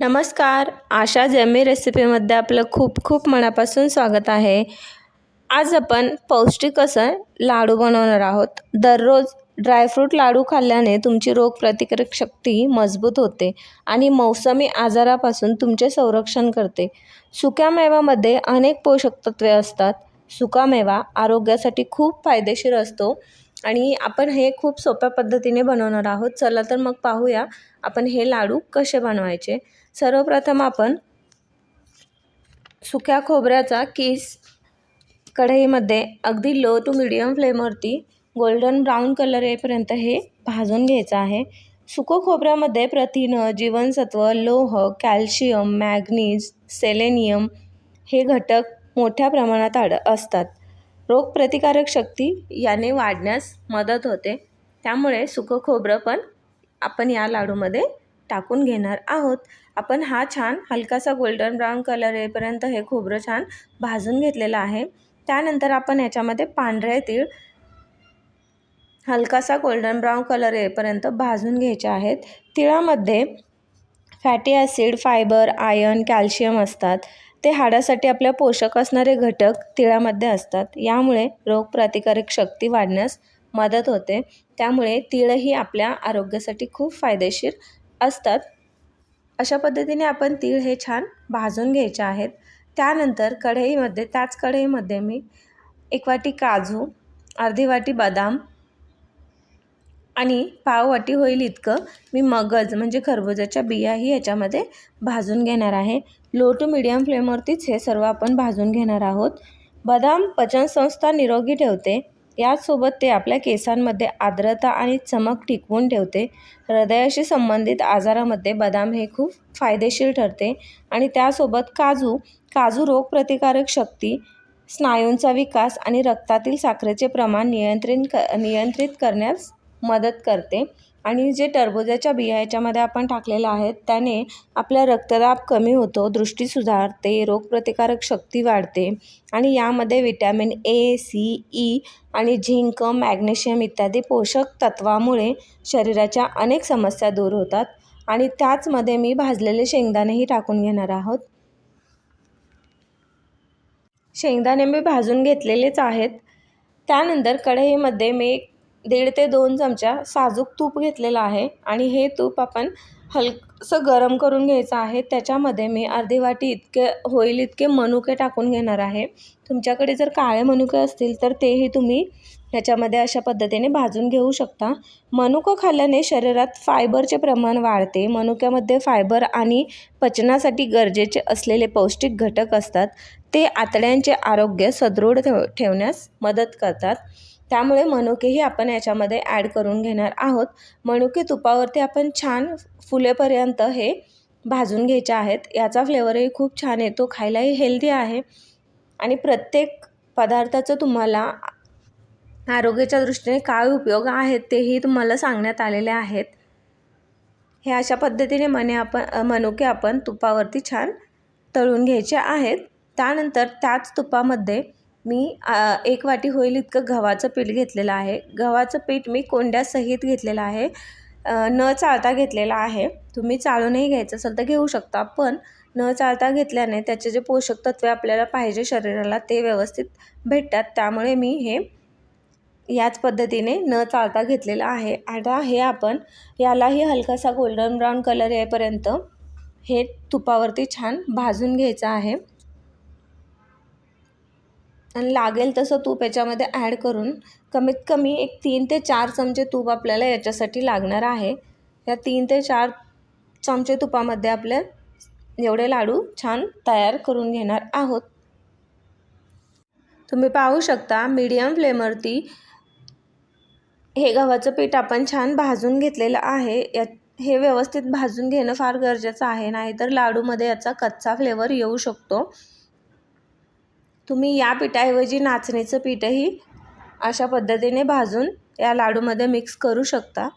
नमस्कार. आशा जमी रेसिपीमध्ये आपलं खूप खूप मनापासून स्वागत आहे. आज आपण पौष्टिक असं लाडू बनवणार आहोत. दररोज ड्रायफ्रूट लाडू खाल्ल्याने तुमची रोगप्रतिकारक शक्ती मजबूत होते आणि मौसमी आजारापासून तुमचे संरक्षण करते. सुक्यामेव्यामध्ये अनेक पोषक तत्वे असतात. सुकामेवा आरोग्यासाठी खूप फायदेशीर असतो. आणि आपण हे खूप सोप्या पद्धतीने बनवणार आहोत. चला तर मग पाहूया आपण हे लाडू कसे बनवायचे. सर्वप्रथम आपण सुक्या खोबऱ्याचा किस कढईमध्ये अगदी लो टू मिडियम फ्लेमवरती गोल्डन ब्राऊन कलर येईपर्यंत हे भाजून घ्यायचं आहे. सुकं खोबऱ्यामध्ये प्रथिनं जीवनसत्व लोह कॅल्शियम मॅग्नीज सेलेनियम हे घटक मोठ्या प्रमाणात आड असतात. रोगप्रतिकारक शक्ती याने वाढण्यास मदत होते. त्यामुळे सुकं खोबरं पण आपण या लाडूमध्ये टाकून घेणार आहोत. आपण हा छान हलकासा गोल्डन ब्राऊन कलर येईपर्यंत हे खोबरं छान भाजून घेतलेलं आहे. त्यानंतर आपण याच्यामध्ये पांढरे तीळ हलकासा गोल्डन ब्राऊन कलर येईपर्यंत भाजून घ्यायचे आहेत. तिळामध्ये fatty acid fibre iron calcium असतात. ते हाडासाठी आपल्या पोषक असणारे घटक तिळामध्ये असतात. यामुळे रोगप्रतिकारक शक्ती वाढण्यास मदत होते. त्यामुळे तिळही आपल्या आरोग्यासाठी खूप फायदेशीर असतात. अशा पद्धतीने आपण तीळ हे छान भाजून घ्यायचे आहेत. त्यानंतर कढईमध्ये त्याच कढईमध्ये मी एक वाटी काजू अर्धी वाटी बदाम आणि पाववाटी होईल इतकं. मी मगज म्हणजे खरबुजाच्या बियाही याच्यामध्ये भाजून घेणार आहे. लो टू मिडियम फ्लेमवरतीच हे सर्व आपण भाजून घेणार आहोत. बदाम पचनसंस्था निरोगी ठेवते. याचसोबत ते आपल्या केसांमध्ये आर्द्रता आणि चमक टिकवून ठेवते. हृदयाशी संबंधित आजारामध्ये बदाम हे खूप फायदेशीर ठरते. आणि त्यासोबत काजू काजू रोगप्रतिकारक शक्ती स्नायूंचा विकास आणि रक्तातील साखरेचे प्रमाण नियंत्रित क नियंत्रित करण्यास मदत करते. आणि जे टरबुजाच्या बिया ह्याच्यामध्ये आपण टाकलेल्या आहेत त्याने आपला रक्तदाब कमी होतो दृष्टी सुधारते रोगप्रतिकारक शक्ती वाढते. आणि यामध्ये विटॅमिन ए सी ई आणि झिंक मॅग्नेशियम इत्यादी पोषक तत्वामुळे शरीराच्या अनेक समस्या दूर होतात. आणि त्याचमध्ये मी भाजलेले शेंगदाणेही टाकून घेणार आहोत. शेंगदाणे मी भाजून घेतलेलेच आहेत. त्यानंतर कढईमध्ये मी दीड ते दोन चमचा साजूक तूप घेतलेलं आहे आणि हे तूप आपण हलकंसं गरम करून घ्यायचं आहे. त्याच्यामध्ये मी अर्धी वाटी इतके होईल इतके मनुके टाकून घेणार आहे. तुमच्याकडे जर काळे मनुके असतील तर तेही तुम्ही ह्याच्यामध्ये अशा पद्धतीने भाजून घेऊ शकता. मनुकं खाल्ल्याने शरीरात फायबरचे प्रमाण वाढते. मनुक्यामध्ये फायबर आणि पचनासाठी गरजेचे असलेले पौष्टिक घटक असतात. ते आतड्यांचे आरोग्य सदृढ ठेव ठेवण्यास मदत करतात. त्यामुळे मनुकेही आपण याच्यामध्ये ॲड करून घेणार आहोत. मनुके तुपावरती आपण छान फुलेपर्यंत हे भाजून घ्यायचे आहेत. याचा फ्लेवरही खूप छान येतो खायलाही हेल्दी आहे. आणि प्रत्येक पदार्थाचं तुम्हाला आरोग्याच्या दृष्टीने काय उपयोग आहेत तेही तुम्हाला सांगण्यात आलेले आहेत. हे अशा पद्धतीने मने आपण मनुके आपण तुपावरती छान तळून घ्यायचे आहेत. त्यानंतर त्याच तुपामध्ये मी एक वाटी होईल इतकं गव्हाचं पीठ घेतलेलं आहे. गव्हाचं पीठ मी कोंड्यासहित घेतलेलं आहे. न चाळता घेतलेला आहे. तुम्ही चाळूनही घ्यायचं असेल तर घेऊ शकता पण न चाळता घेतल्याने त्याचे जे पोषक तत्वे आपल्याला पाहिजे शरीराला ते व्यवस्थित भेटतात. त्यामुळे मी हे याच पद्धतीने न चाळता घेतलेलं आहे. आता हे आपण यालाही हलकासा गोल्डन ब्राऊन कलर येईपर्यंत हे तुपावरती छान भाजून घ्यायचं आहे. आणि लागेल तसं तूप याच्यामध्ये ॲड करून कमीत कमी एक तीन ते चार चमचे तूप आपल्याला याच्यासाठी लागणार आहे. या तीन ते चार चमचे तुपामध्ये आपले एवढे लाडू छान तयार करून घेणार आहोत. तुम्ही पाहू शकता मीडियम फ्लेमवरती हे गव्हाचं पीठ आपण छान भाजून घेतलेलं आहे. या हे व्यवस्थित भाजून घेणं फार गरजेचं आहे. नाहीतर लाडूमध्ये याचा कच्चा फ्लेवर येऊ शकतो. तुम्ही या पिठाऐवजी नाचणीचं पीठही अशा पद्धतीने भाजून या लाडूमध्ये मिक्स करू शकता.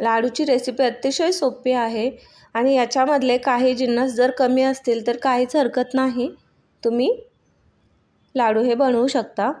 लाडूची रेसिपी अतिशय सोपी आहे आणि याच्यामधले काही जिन्नस जर कमी असतील तर काहीच हरकत नाही. तुम्ही लाडू हे बनवू शकता.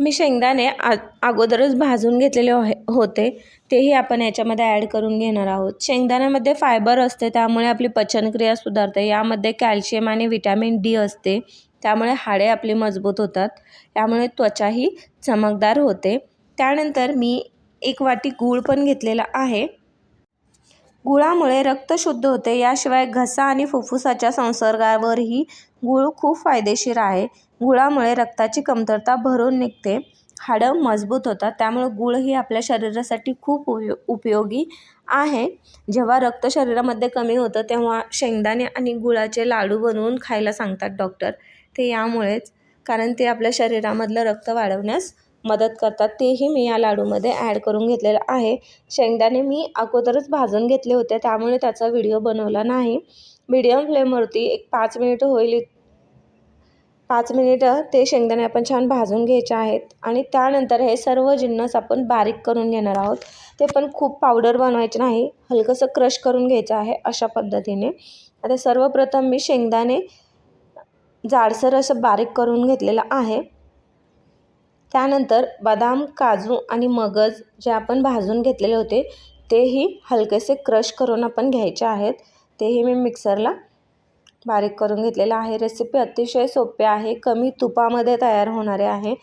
मी शेंगदाणे आ अगोदरच भाजून घेतलेले होते. तेही आपण याच्यामध्ये ॲड करून घेणार आहोत. शेंगदाण्यामध्ये फायबर असते त्यामुळे आपली पचनक्रिया सुधारते. यामध्ये कॅल्शियम आणि विटॅमिन डी असते. त्यामुळे हाडे आपली मजबूत होतात. त्यामुळे त्वचाही चमकदार होते. त्यानंतर मी एक वाटी गूळ पण घेतलेला आहे. गुळामुळे रक्त शुद्ध होते. याशिवाय घसा आणि फुफ्फुसाच्या संसर्गावरही गूळ खूप फायदेशीर आहे. गुळामुळे रक्ताची कमतरता भरून निघते. हाडं मजबूत होतात. त्यामुळे गूळ ही आपल्या शरीरासाठी खूप उपयो उपयोगी आहे. जेव्हा रक्त शरीरामध्ये कमी होतं तेव्हा शेंगदाणे आणि गुळाचे लाडू बनवून खायला सांगतात डॉक्टर. ते यामुळेच कारण ते आपल्या शरीरामधलं रक्त वाढवण्यास मदत करतात. तेही मी या लाडूमध्ये ॲड करून घेतलेलं आहे. शेंगदाणे मी अगोदरच भाजून घेतले होते. त्यामुळे त्याचा व्हिडिओ बनवला नाही. मीडियम फ्लेमवरती एक पाच मिनिटं होईल पाच मिनिटं ते शेंगदाणे आपण छान भाजून घ्यायचे आहेत. आणि त्यानंतर हे सर्व जिन्नस आपण बारीक करून घेणार आहोत. ते पण खूप पावडर बनवायचे नाही. हलकंसं क्रश करून घ्यायचं आहे अशा पद्धतीने. आता सर्वप्रथम मी शेंगदाणे जाडसर असं बारीक करून घेतलेलं आहे. त्यानंतर बदाम काजू आणि मगज जे आपण भाजून घेतलेले होते तेही हलकेसे क्रश करून आपण घ्यायचे आहेत. तेही मी मिक्सरला बारीक करून घेतलेलं आहे. रेसिपी अतिशय सोपे आहे. कमी तुपामध्ये तयार होणारे आहे.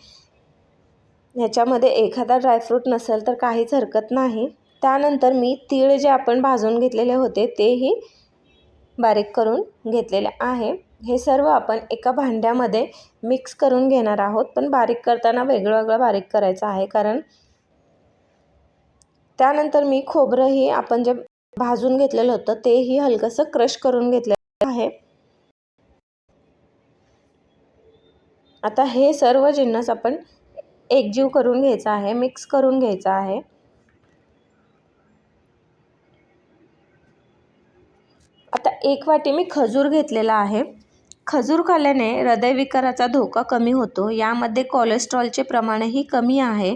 ह्याच्यामध्ये एखादा ड्रायफ्रूट नसेल तर काहीच हरकत नाही. त्यानंतर मी तीळ जे आपण भाजून घेतलेले होते तेही बारीक करून घेतलेले आहे. हे सर्व आपण एका भांड्यामध्ये मिक्स करून घेणार आहोत पण बारीक करताना वेगळं वेगळं बारीक करायचं आहे. कारण त्यानंतर मी खोबरंही आपण जे भाजून घेतलेलं होतं. तेही हलकंसं क्रश करून घेतलेलं आहे. आता हे सर्व जिन्नस आपण एकजीव करून घ्यायचा आहे. मिक्स करून घ्यायचा आहे. आता एक वाटी मी खजूर घेतलेला आहे. खजूर खाल्ल्याने हृदयविकाराचा धोका कमी होतो. यामध्ये कोलेस्ट्रॉलचे प्रमाणही कमी आहे.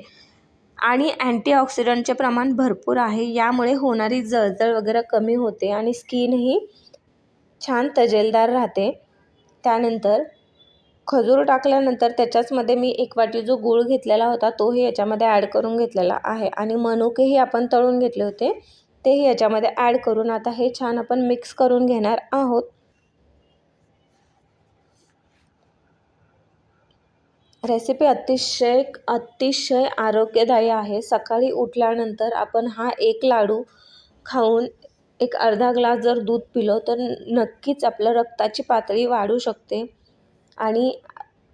आणि अँटीऑक्सिडंटचे प्रमाण भरपूर आहे. यामुळे होणारी जळजळ वगैरे कमी होते आणि स्किनही छान तजेलदार राहते. त्यानंतर खजूर टाकल्यानंतर त्याच्याचमध्ये मी एक वाटी जो गूळ घेतलेला होता तोही याच्यामध्ये ॲड करून घेतलेला आहे. आणि मनुकेही आपण तळून घेतले होते तेही याच्यामध्ये ॲड करून आता हे छान आपण मिक्स करून घेणार आहोत. रेसिपी अतिशय अतिशय आरोग्यदायी आहे. सकाळी उठल्यानंतर आपण हा एक लाडू खाऊन एक अर्धा ग्लास जर दूध पिलं तर नक्कीच आपलं रक्ताची पातळी वाढू शकते. आणि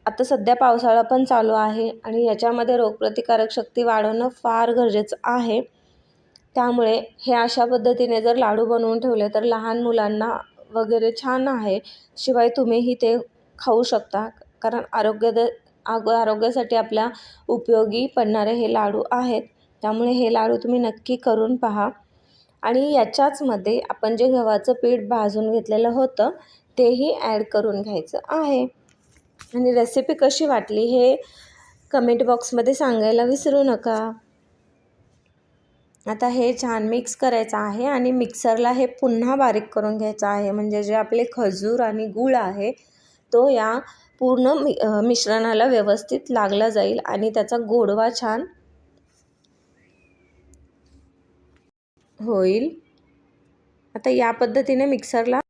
आता सध्या पावसाळा पण चालू आहे आणि याच्यामध्ये रोगप्रतिकारक शक्ती वाढवणं फार गरजेचं आहे. त्यामुळे हे अशा पद्धतीने जर लाडू बनवून ठेवले तर लहान मुलांना वगैरे छान आहे. शिवाय तुम्हीही ते खाऊ शकता. कारण आरोग्यद आग आरोग्यासाठी आपल्या उपयोगी पडणारे हे लाडू आहेत. त्यामुळे हे लाडू तुम्ही नक्की करून पहा. आणि याच्याचमध्ये आपण जे गव्हाचं पीठ भाजून घेतलेलं होतं तेही ॲड करून घ्यायचं आहे. आणि रेसिपी कशी वाटली हे कमेंट बॉक्समध्ये सांगायला विसरू नका. आता हे छान मिक्स करायचं आहे आणि मिक्सरला हे पुन्हा बारीक करून घ्यायचं आहे. म्हणजे जे आपले खजूर आणि गूळ आहे तो या पूर्ण मि मिश्रणाला व्यवस्थित लागला जाईल आणि त्याचा गोडवा छान होईल. आता या पद्धतीने मिक्सरला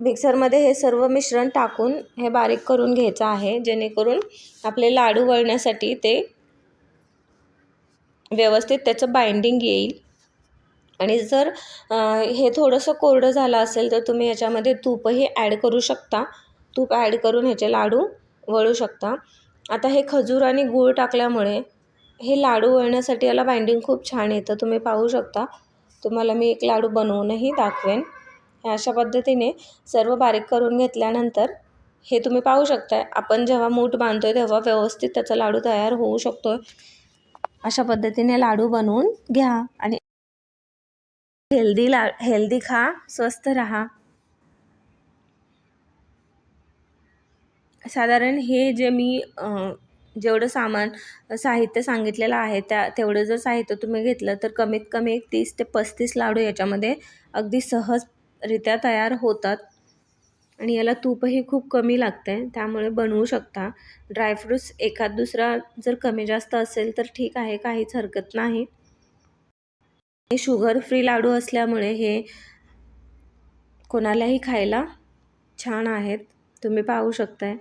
मिक्सरमध्ये हे सर्व मिश्रण टाकून हे बारीक करून घ्यायचं आहे जेणेकरून आपले लाडू वळण्यासाठी ते व्यवस्थित त्याचं बाइंडिंग येईल. आणि जर हे थोडंसं कोरडं झालं असेल तर तुम्ही याच्यामध्ये तूपही ॲड करू शकता. तूप ॲड करून ह्याचे लाडू वळू शकता. आता हे खजूर आणि गूळ टाकल्यामुळे हे लाडू वळण्यासाठी याला बाइंडिंग खूप छान येतं. तुम्ही पाहू शकता. तुम्हाला मी एक लाडू बनवूनही दाखवेन. हे अशा पद्धतीने सर्व बारीक करून घेतल्यानंतर हे तुम्ही पाहू शकताय. आपण जेव्हा मूठ बांधतो आहे तेव्हा व्यवस्थित त्याचा लाडू तयार होऊ शकतो अशा पद्धतीने लाडू बनवून घ्या आणि हेल्दी ला हेल्दी खा स्वस्थ रहा. साधारण हे जे मी जेवढं सामान साहित्य सांगितलेलं आहे त्या तेवढं जर साहित्य तुम्ही घेतलं तर कमीत कमी एक तीस ते पस्तीस लाडू याच्यामध्ये अगदी सहजरित्या तयार होतात. आणि याला तूपही खूप कमी लागतं आहे त्यामुळे बनवू शकता. ड्रायफ्रूट्स एखाद दुसरा जर कमी जास्त असेल तर ठीक आहे काहीच हरकत नाही. हे शुगर फ्री लाडू असल्यामुळे हे कोणालाही खायला छान आहेत. तुम्ही पाहू शकताय.